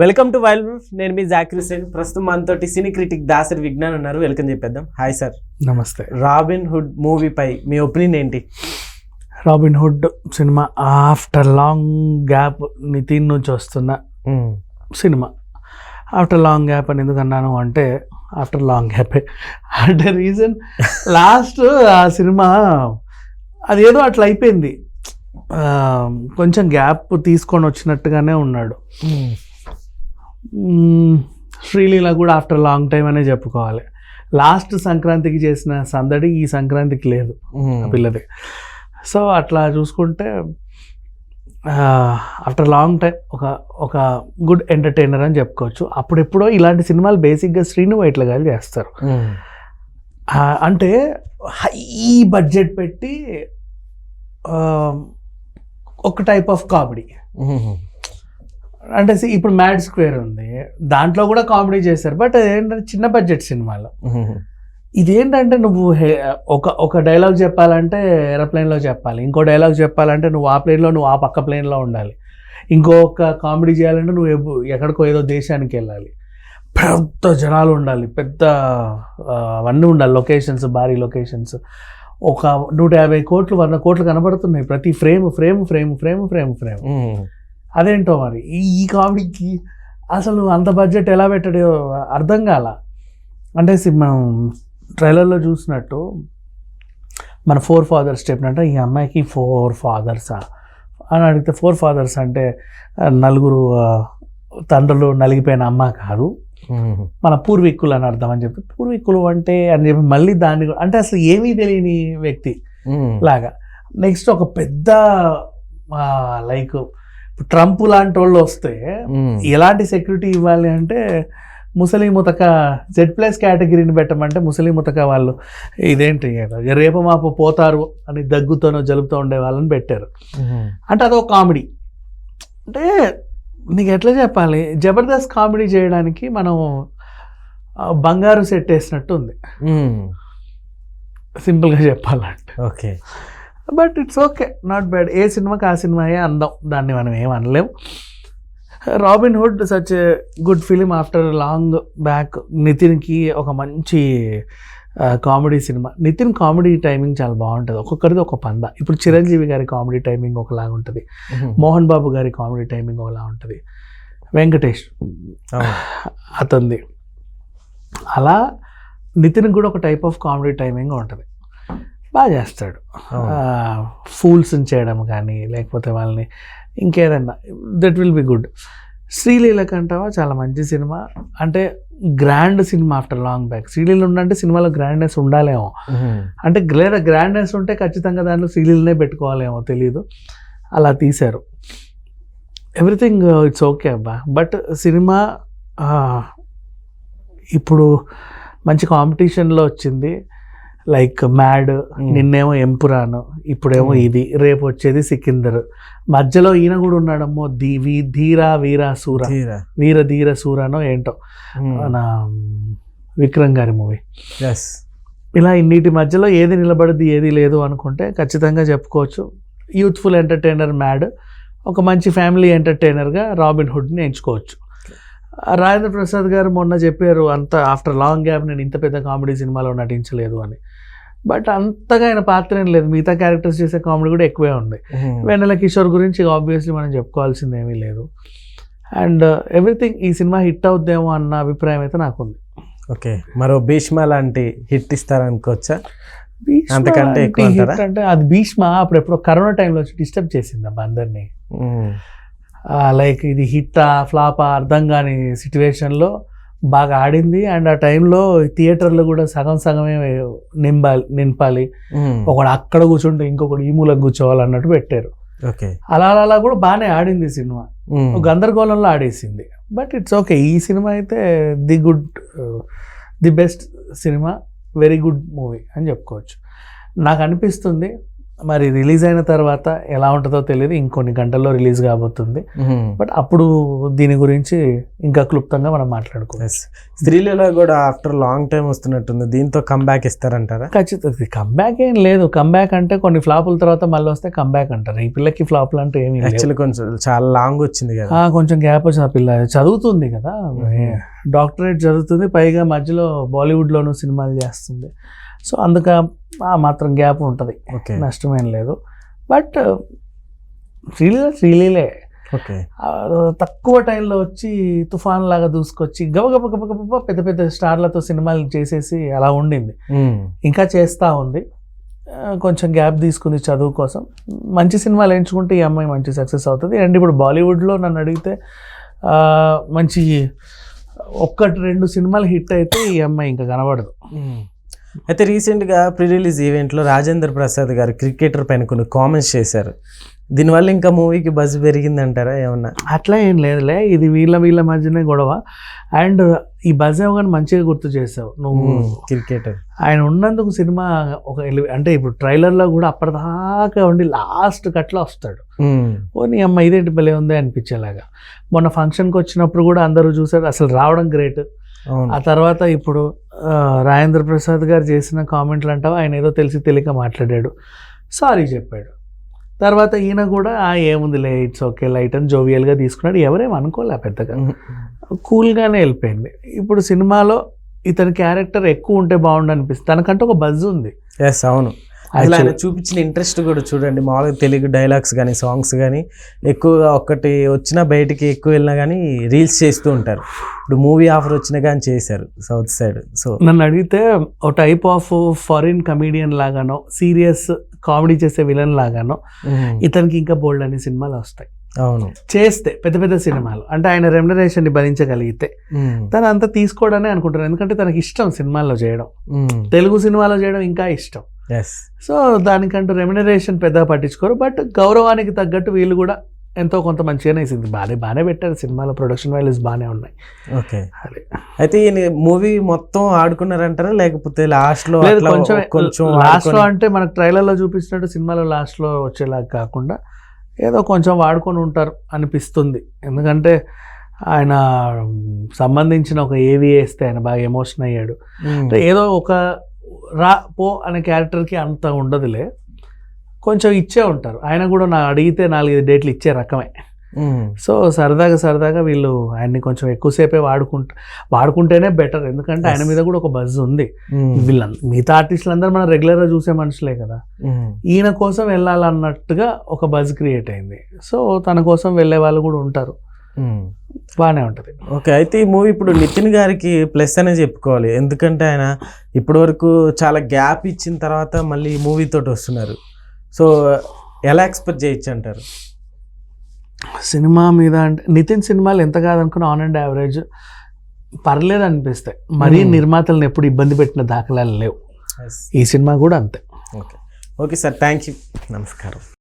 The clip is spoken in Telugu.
వెల్కమ్ టు వైల్డ్ ప్రూఫ్ నేను మీ జాకిర్ హుసేన్ ప్రస్తుతం మనతోటి సినీ క్రిటిక్ దాసరి విజ్ఞాన్ ఉన్నారు. వెల్కమ్ చెప్పేద్దాం. హాయ్ సార్ నమస్తే. రాబిన్ హుడ్ మూవీపై మీ ఒపీనియన్ ఏంటి? Robin Hood cinema after long gap Nithin నుంచి వస్తున్న సినిమా ఆఫ్టర్ లాంగ్ గ్యాప్ అని ఎందుకు అన్నాను అంటే ఆఫ్టర్ లాంగ్ గ్యాప్ అంటే రీజన్ లాస్ట్ ఆ సినిమా అదేదో అట్లా అయిపోయింది. కొంచెం గ్యాప్ తీసుకొని వచ్చినట్టుగానే ఉన్నాడు. మ్మ్, శ్రీలీల కూడా ఆఫ్టర్ లాంగ్ టైం అనే చెప్పుకోవాలి. లాస్ట్ సంక్రాంతికి చేసిన సందడి ఈ సంక్రాంతికి లేదు. పిల్లది. సో అట్లా చూసుకుంటే ఆఫ్టర్ లాంగ్ టైం ఒక ఒక గుడ్ ఎంటర్టైనర్ అని చెప్పుకోవచ్చు. అప్పుడెప్పుడో ఇలాంటి సినిమాలు బేసిక్గా శ్రీను వైట్ల గారు చేస్తారు. అంటే హై బడ్జెట్ పెట్టి ఒక టైప్ ఆఫ్ కామెడీ. అంటే ఇప్పుడు మ్యాడ్ స్క్వేర్ ఉంది. దాంట్లో కూడా కామెడీ చేశారు. బట్ ఏంటంటే చిన్న బడ్జెట్ సినిమాలో. ఇదేంటంటే నువ్వు ఒక ఒక డైలాగ్ చెప్పాలంటే ఏరోప్లేన్లో చెప్పాలి. ఇంకో డైలాగ్ చెప్పాలంటే నువ్వు ఆ ప్లేన్లో నువ్వు ఆ పక్క ప్లేన్లో ఉండాలి. ఇంకొక కామెడీ చేయాలంటే నువ్వు ఎక్కడికో ఏదో దేశానికి వెళ్ళాలి. పెద్ద జనాలు ఉండాలి. పెద్ద అవన్నీ ఉండాలి. లొకేషన్స్ భారీ లొకేషన్స్ ఒక నూట యాభై కోట్లు వంద కోట్లు కనబడుతున్నాయి. ప్రతి frame frame frame frame frame frame అదేంటో మరి? ఈ కామెడీకి అసలు అంత బడ్జెట్ ఎలా పెట్టాడో అర్థం కాల. అంటే మనం ట్రైలర్లో చూసినట్టు మన ఫోర్ ఫాదర్స్ చెప్పినట్టు ఈ అమ్మాయికి ఫోర్ ఫాదర్సా? అని అడిగితే ఫోర్ ఫాదర్స్ అంటే నలుగురు తండ్రులు నలిగిపోయిన అమ్మ కాదు. మన పూర్వీకులు అని అర్థం అని చెప్పి పూర్వీకులు అంటే అని చెప్పి మళ్ళీ దాన్ని కూడా- అంటే అసలు ఏమీ తెలియని వ్యక్తి లాగా. నెక్స్ట్ ఒక పెద్ద లైక్ ట్రంప్ లాంటి వాళ్ళు వస్తే ఎలాంటి సెక్యూరిటీ ఇవ్వాలి అంటే ముసలి ముతక జెడ్ ప్లస్ కేటగిరీని పెట్టమంటే ముసలి ముతక వాళ్ళు ఇదేంటి రేపు మాపు పోతారు అని దగ్గుతోనో జలుబుతో ఉండే వాళ్ళని పెట్టారు. అంటే అదొక కామెడీ. అంటే నీకు ఎట్లా చెప్పాలి? జబర్దస్త్ కామెడీ చేయడానికి మనం బంగారు సెట్ వేసినట్టు ఉంది సింపుల్గా చెప్పాలంటే. Okay. But it's okay not bad ఏ సినిమాకి ఆ సినిమాయే అందం. దాన్ని మనం ఏం అనలేం. Robin Hood such good film after long back నితిన్కి ఒక మంచి comedy cinema Nithin comedy timing చాలా బాగుంటుంది. ఒక్కొక్కరిది ఒక పంద. ఇప్పుడు చిరంజీవి గారి కామెడీ టైమింగ్ ఒకలాగా ఉంటుంది. మోహన్ బాబు గారి కామెడీ టైమింగ్ ఒకలా ఉంటుంది. వెంకటేష్. అతనిది. అలా నితిన్ కూడా ఒక టైప్ ఆఫ్ కామెడీ టైమింగ్ ఉంటుంది. బాగా చేస్తాడు. ఫూల్స్ని చేయడం కానీ లేకపోతే వాళ్ళని ఇంకేదన్నా that will be good Sreeleela కంటావా చాలా మంచి సినిమా. అంటే grand cinema after long back Sreeleela ఉండంటే సినిమాలో గ్రాండ్నెస్ ఉండాలేమో. అంటే లేదా గ్రాండ్నెస్ ఉంటే ఖచ్చితంగా దాంట్లో సీరియల్నే పెట్టుకోవాలేమో తెలియదు అలా తీశారు. ఎవ్రీథింగ్ ఇట్స్ ఓకే అబ్బా. బట్ సినిమా ఇప్పుడు మంచి కాంపిటీషన్లో వచ్చింది. లైక్ మ్యాడ్ నిన్నేమో ఎంపురాను ఇప్పుడేమో. ఇది రేపు వచ్చేది సికిందర్. మధ్యలో ఈయన కూడా ఉన్నాడమ్మో వీ ధీరా వీరా సూర. వీర ధీర సూరనో ఏంటో. మన విక్రమ్ గారి మూవీ. ఎస్ ఇలా ఇన్నిటి మధ్యలో ఏది నిలబడది ఏది లేదు అనుకుంటే ఖచ్చితంగా చెప్పుకోవచ్చు. యూత్ఫుల్ ఎంటర్టైనర్ మ్యాడ్ ఒక మంచి ఫ్యామిలీ ఎంటర్టైనర్గా రాబిన్ హుడ్ని ఎంచుకోవచ్చు. రాజేంద్ర ప్రసాద్ గారు మొన్న చెప్పారు అంత ఆఫ్టర్ లాంగ్ గ్యాప్ నేను ఇంత పెద్ద కామెడీ సినిమాలో నటించలేదు అని. బట్ అంతగా ఆయన పాత్ర ఏం లేదు. మిగతా క్యారెక్టర్స్ చేసే కామెడీ కూడా ఎక్కువే ఉంది. వెన్నెల కిషోర్ గురించి ఆబ్వియస్లీ మనం చెప్పుకోవాల్సింది ఏమీ లేదు. అండ్ ఎవ్రీథింగ్ ఈ సినిమా హిట్ అవుద్దేమో అన్న అభిప్రాయం అయితే నాకుంది. ఓకే. మరో భీష్మ లాంటి హిట్ ఇస్తారనుకోవచ్చా? అంతకంటే ఎక్కువ అంటే అది భీష్మ అప్పుడు ఎప్పుడో కరోనా టైంలో వచ్చి డిస్టర్బ్ చేసింది అబ్బా అందరినీ. లైక్ ఇది హిట్టా ఫ్లాపా అర్థం కాని సిచ్యువేషన్లో బాగా ఆడింది. అండ్ ఆ టైంలో థియేటర్లో కూడా సగం సగమే నింపాలి నింపాలి. ఒకడు అక్కడ కూర్చుంటే ఇంకొకటి ఈ మూలకు కూర్చోవాలి అన్నట్టు పెట్టారు. ఓకే. అలా అలా కూడా బాగానే ఆడింది సినిమా. గందరగోళంలో ఆడేసింది. But it's okay. ఈ సినిమా అయితే the good the best cinema very good movie అని చెప్పుకోవచ్చు. నాకు అనిపిస్తుంది మరి రిలీజ్ అయిన తర్వాత ఎలా ఉంటుందో తెలియదు. ఇంకొన్ని గంటల్లో రిలీజ్ కాబోతుంది. బట్ అప్పుడు దీని గురించి ఇంకా క్లుప్తంగా మనం మాట్లాడుకోవచ్చు స్త్రీలలో కూడా ఆఫ్టర్ లాంగ్ టైం వస్తున్నట్టుంది. దీంతో కంబ్యాక్ ఇస్తారంటారా? ఖచ్చితంగా. కంబ్యాక్ ఏం లేదు. కంబ్యాక్ అంటే కొన్ని ఫ్లాపుల తర్వాత మళ్ళీ వస్తే కంబ్యాక్ అంటారు. ఈ పిల్లకి ఫ్లాపులు అంటే ఏమీ యాక్చువల్లీ కొంచెం చాలా లాంగ్ వచ్చింది కదా. కొంచెం గ్యాప్ వచ్చిన పిల్ల చదువుతుంది కదా. డాక్టరేట్ చదువుతుంది పైగా మధ్యలో బాలీవుడ్లోనూ సినిమాలు చేస్తుంది. సో అందుక ఆ మాత్రం గ్యాప్ ఉంటుంది. ఓకే. నష్టమేం లేదు. బట్ శ్రీలీల శ్రీలీలే ఓకే. తక్కువ టైంలో వచ్చి తుఫాన్ లాగా దూసుకొచ్చి గబగబ గబగబ పెద్ద పెద్ద స్టార్లతో సినిమాలు చేసేసి అలా ఉండింది. ఇంకా చేస్తూ ఉంది. కొంచెం గ్యాప్ తీసుకుంది చదువు కోసం. మంచి సినిమాలు ఎంచుకుంటే ఈ అమ్మాయి మంచి సక్సెస్ అవుతుంది. అండ్ ఇప్పుడు బాలీవుడ్లో నన్ను అడిగితే మంచి ఒక్కటి రెండు సినిమాలు హిట్ అయితే ఈ అమ్మాయి ఇంకా కనబడదు. అయితే రీసెంట్గా ప్రీ రిలీజ్ ఈవెంట్లో రాజేంద్ర ప్రసాద్ గారు క్రికెటర్ పైన కొన్ని కామెంట్స్ చేశారు. దీనివల్ల ఇంకా మూవీకి బజ్ పెరిగిందంటారా ఏమన్నా? అట్లా ఏం లేదులే. ఇది వీళ్ళ వీళ్ళ మధ్యనే గొడవ. అండ్ ఈ బజావ్ కానీ మంచిగా గుర్తు చేసావు నువ్వు. క్రికెటర్. ఆయన ఉన్నందుకు సినిమా ఒక అంటే ఇప్పుడు ట్రైలర్లో కూడా అప్పటిదాకా ఉండి లాస్ట్ కట్లో వస్తాడు. ఓ నీ అమ్మ ఇదేంటి భలే ఉంది అనిపించేలాగా. మొన్న ఫంక్షన్కి వచ్చినప్పుడు కూడా అందరూ చూసారు అసలు రావడం గ్రేట్. ఆ తర్వాత ఇప్పుడు రాజేంద్ర ప్రసాద్ గారు చేసిన కామెంట్లు అంటావా? ఆయన ఏదో తెలిసి తెలియక మాట్లాడాడు. సారీ చెప్పాడు. తర్వాత ఈయన కూడా "ఆ, ఏముందిలే ఇట్స్ ఓకే లైట్ అని జోవియల్గా తీసుకున్నాడు. ఎవరేం అనుకోలే పెద్దగా. కూల్గానే వెళ్ళిపోయింది. ఇప్పుడు సినిమాలో ఇతని క్యారెక్టర్ ఎక్కువ ఉంటే బాగుండు అనిపిస్తుంది. తనకంటే ఒక బజ్ ఉంది. ఎస్ అవును. అసలు ఆయన చూపించిన ఇంట్రెస్ట్ కూడా చూడండి. మామూలుగా తెలుగు డైలాగ్స్ కానీ సాంగ్స్ కానీ ఎక్కువగా ఒక్కటి వచ్చినా బయటికి ఎక్కువ వెళ్ళినా కానీ రీల్స్ చేస్తూ ఉంటారు. ఇప్పుడు మూవీ ఆఫర్ వచ్చినా కానీ చేశారు సౌత్ సైడ్ సో నన్ను అడిగితే ఒక టైప్ ఆఫ్ ఫారిన్ కమీడియన్ లాగానో సీరియస్ కామెడీ చేసే విలన్ లాగానో ఇతనికి ఇంకా బోల్డ్ అనే సినిమాలు వస్తాయి. అవును. చేస్తే పెద్ద పెద్ద సినిమాలు. అంటే ఆయన రెమ్యునరేషన్ని భరించగలిగితే తను అంతా తీసుకోవడమే అనుకుంటాను ఎందుకంటే తనకి ఇష్టం సినిమాల్లో చేయడం. తెలుగు సినిమాలో చేయడం ఇంకా ఇష్టం. సో దానికంటూ రెమ్యునరేషన్ పెద్దగా పట్టించుకోరు బట్ గౌరవానికి తగ్గట్టు వీళ్ళు కూడా ఎంతో కొంత మంచిగానే ఇస్తుంది బాగానే బాగానే పెట్టారు. సినిమాలో ప్రొడక్షన్ వాల్యూస్ బాగానే ఉన్నాయి. ఓకే అదే. అయితే ఈయన మూవీ మొత్తం ఆడుకున్నారంటారా? లేకపోతే లాస్ట్లో లేదు అట్లా కొంచెం కొంచెం లాస్ట్లో ఆడుకొని- అంటే మనకు ట్రైలర్లో చూపించినట్టు సినిమాలో లాస్ట్లో వచ్చేలాగా కాకుండా ఏదో కొంచెం వాడుకొని ఉంటారు అనిపిస్తుంది. ఎందుకంటే ఆయన సంబంధించిన ఒక ఏవి వేస్తే ఆయన బాగా ఎమోషన్ అయ్యాడు. ఉమ్. అంటే ఏదో ఒక రా పో అనే క్యారెక్టర్కి అంత ఉండదులే కొంచెం ఇచ్చే ఉంటారు ఆయన కూడా నా అడిగితే నాలుగైదు డేట్లు ఇచ్చే రకమే. సో సరదాగా సరదాగా వీళ్ళు ఆయన్ని కొంచెం ఎక్కువసేపే వాడుకుంటా వాడుకుంటేనే బెటర్ ఎందుకంటే ఆయన. మీద కూడా ఒక బజ్ ఉంది. వీళ్ళందరూ మిగతా ఆర్టిస్టులు అందరూ మనం రెగ్యులర్గా చూసే మనుషులే కదా. ఈయన కోసం వెళ్ళాలన్నట్టుగా ఒక బజ్ క్రియేట్ అయింది సో తన కోసం వెళ్ళే వాళ్ళు కూడా ఉంటారు. బాగానే ఉంటుంది. ఓకే అయితే ఈ మూవీ ఇప్పుడు నితిన్ గారికి ప్లస్ అనే చెప్పుకోవాలి. ఎందుకంటే ఆయన ఇప్పటి వరకు చాలా గ్యాప్ ఇచ్చిన తర్వాత మళ్ళీ ఈ మూవీ తోటి వస్తున్నారు. సో ఎలా ఎక్స్పెక్ట్ చేయొచ్చు అంటారు? సినిమా మీద అంటే నితిన్ సినిమాలు ఎంత కాదనుకున్నా ఆన్ అండ్ యావరేజ్ పర్లేదు అనిపిస్తాయి. మరీ Hmm. నిర్మాతలను ఎప్పుడు ఇబ్బంది పెట్టిన దాఖలాలు లేవు. ఈ సినిమా కూడా అంతే. Okay. Okay sir thank you నమస్కారం.